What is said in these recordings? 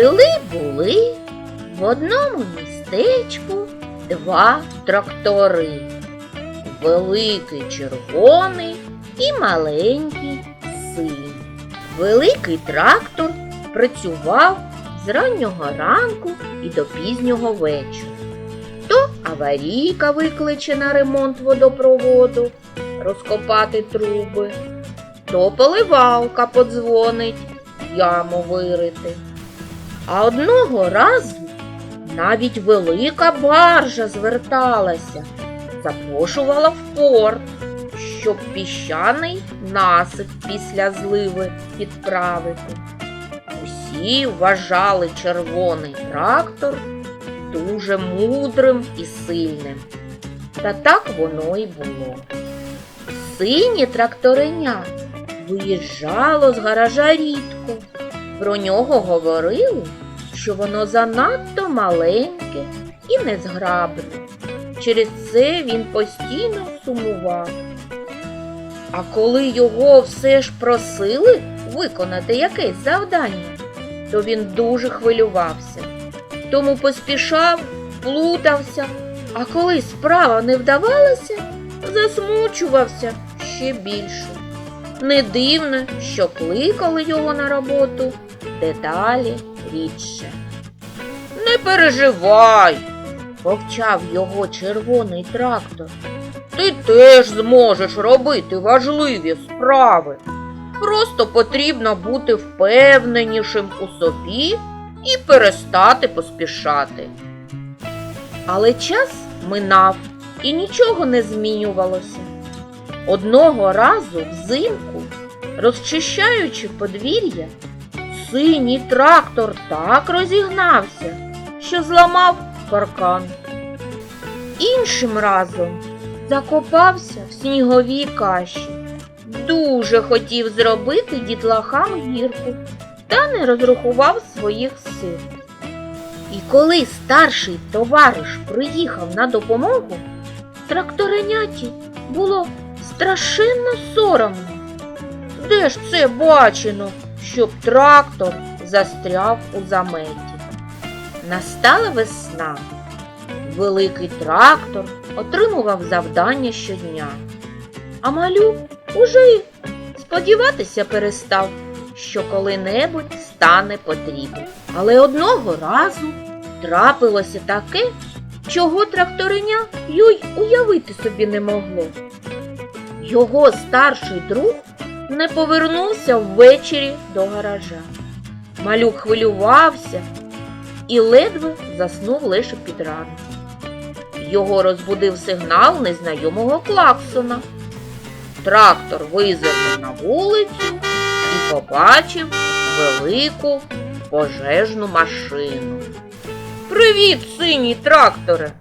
Жили були в одному містечку два трактори. Великий червоний і маленький синій. Великий трактор працював з раннього ранку і до пізнього вечора. То аварійка викличе на ремонт водопроводу, розкопати труби, то поливалка подзвонить, яму вирити. А одного разу навіть велика баржа зверталася, запрошувала в порт, щоб піщаний насип після зливи підправити. Усі вважали червоний трактор дуже мудрим і сильним. Та так воно й було. Синє трактореня виїжджало з гаража рідко. Про нього говорили, що воно занадто маленьке і незграбне. Через це він постійно сумував. А коли його все ж просили виконати якесь завдання, то він дуже хвилювався. Тому поспішав, плутався, а коли справа не вдавалася, засмучувався ще більше. Не дивно, що кликали його на роботу дедалі рідше. Не переживай, повчав його червоний трактор. Ти теж зможеш робити важливі справи. Просто потрібно бути впевненішим у собі і перестати поспішати. Але час минав і нічого не змінювалося. Одного разу взимку, розчищаючи подвір'я, синій трактор так розігнався, що зламав паркан. Іншим разом закопався в сніговій каші. Дуже хотів зробити дітлахам гірку та не розрахував своїх сил. І коли старший товариш приїхав на допомогу, трактореняті було страшенно соромно. Де ж це бачено, щоб трактор застряв у заметі? Настала весна. Великий трактор отримував завдання щодня. А малюк уже й сподіватися перестав, що коли-небудь стане потрібен. Але одного разу трапилося таке, чого тракториня й уявити собі не могло. Його старший друг не повернувся ввечері до гаража. Малюк хвилювався і ледве заснув лише під ранок. Його розбудив сигнал незнайомого клаксона. Трактор визирнув на вулицю і побачив велику пожежну машину. Привіт, синій тракторе!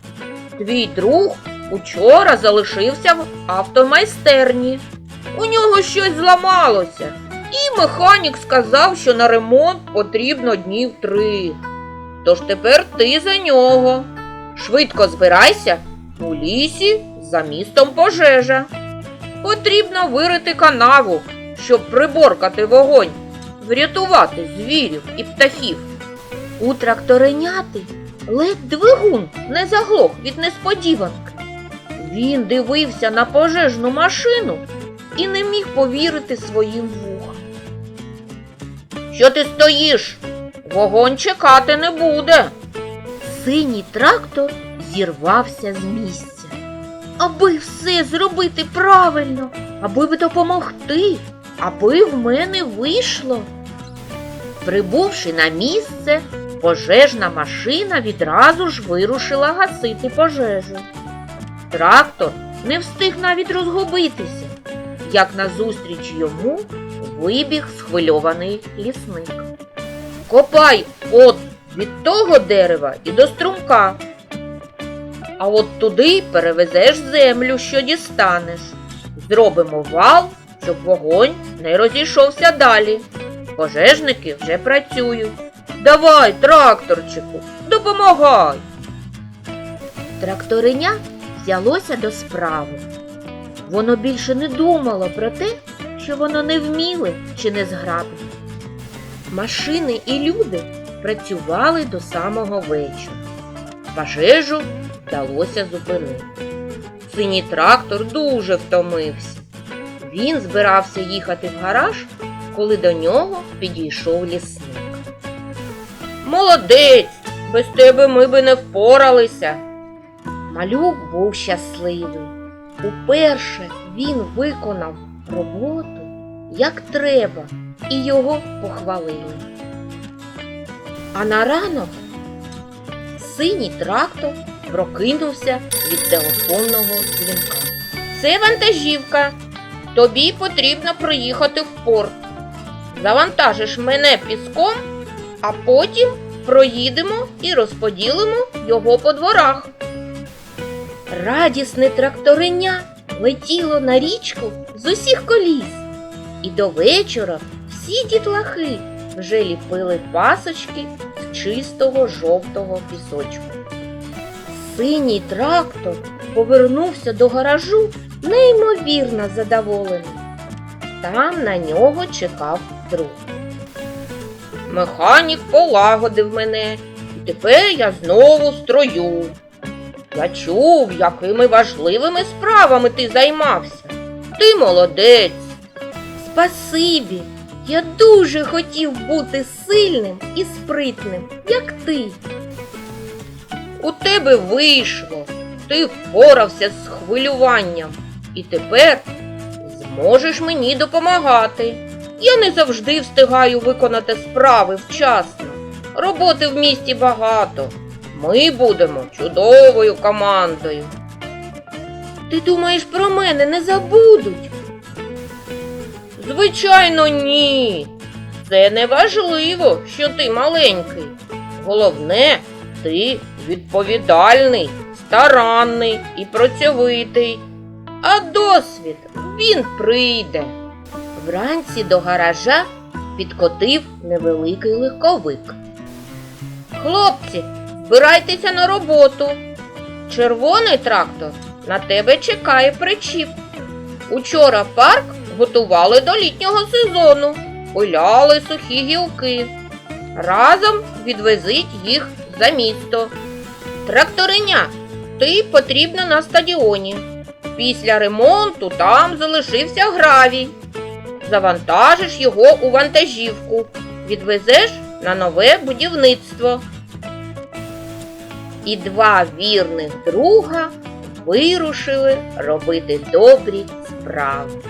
Твій друг учора залишився в автомайстерні. У нього щось зламалося, і механік сказав, що на ремонт потрібно днів три. Тож тепер ти за нього. Швидко збирайся у лісі за містом пожежа. Потрібно вирити канаву, щоб приборкати вогонь, врятувати звірів і птахів. У трактореняти ледь двигун не заглох від несподіванки. Він дивився на пожежну машину і не міг повірити своїм вухам. Що ти стоїш? Вогонь чекати не буде. Синій трактор зірвався з місця. Аби все зробити правильно, аби допомогти, аби в мене вийшло. Прибувши на місце, пожежна машина відразу ж вирушила гасити пожежу. Трактор не встиг навіть розгубитися, як назустріч йому вибіг схвильований лісник. Копай от від того дерева і до струмка. А от туди перевезеш землю, що дістанеш. Зробимо вал, щоб вогонь не розійшовся далі. Пожежники вже працюють. Давай, тракторчику, допомагай. Тракториня взялося до справи. Воно більше не думало про те, що воно не вміле чи не зграбне. Машини і люди працювали до самого вечора. Пожежу вдалося зупинити. Синій трактор дуже втомився. Він збирався їхати в гараж, коли до нього підійшов лісник. Молодець! Без тебе ми би не впоралися. Малюк був щасливий. Уперше він виконав роботу як треба, і його похвалили. А на ранок синій трактор прокинувся від телефонного дзвінка. Це вантажівка. Тобі потрібно приїхати в порт. Завантажиш мене піском, а потім проїдемо і розподілимо його по дворах. Радісне тракториня летіло на річку з усіх коліс, і до вечора всі дітлахи вже ліпили пасочки з чистого жовтого пісочку. Синій трактор повернувся до гаражу неймовірно задоволений. Там на нього чекав друг. Механік полагодив мене, і тепер я знову строю. Я чув, якими важливими справами ти займався. Ти молодець. Спасибі. Я дуже хотів бути сильним і спритним, як ти. У тебе вийшло. Ти впорався з хвилюванням і тепер зможеш мені допомагати. Я не завжди встигаю виконати справи вчасно. Роботи в місті багато. Ми будемо чудовою командою. Ти думаєш, про мене не забудуть? Звичайно, ні. Це не важливо, що ти маленький. Головне, ти відповідальний, старанний і працьовитий. А досвід він прийде. Вранці до гаража підкотив невеликий легковик. Хлопці, збирайтеся на роботу. Червоний трактор на тебе чекає причіп. Учора парк готували до літнього сезону, пиляли сухі гілки. Разом відвезіть їх за місто. Тракториня, ти потрібна на стадіоні. Після ремонту там залишився гравій. Завантажиш його у вантажівку, відвезеш на нове будівництво. І два вірних друга вирушили робити добрі справи.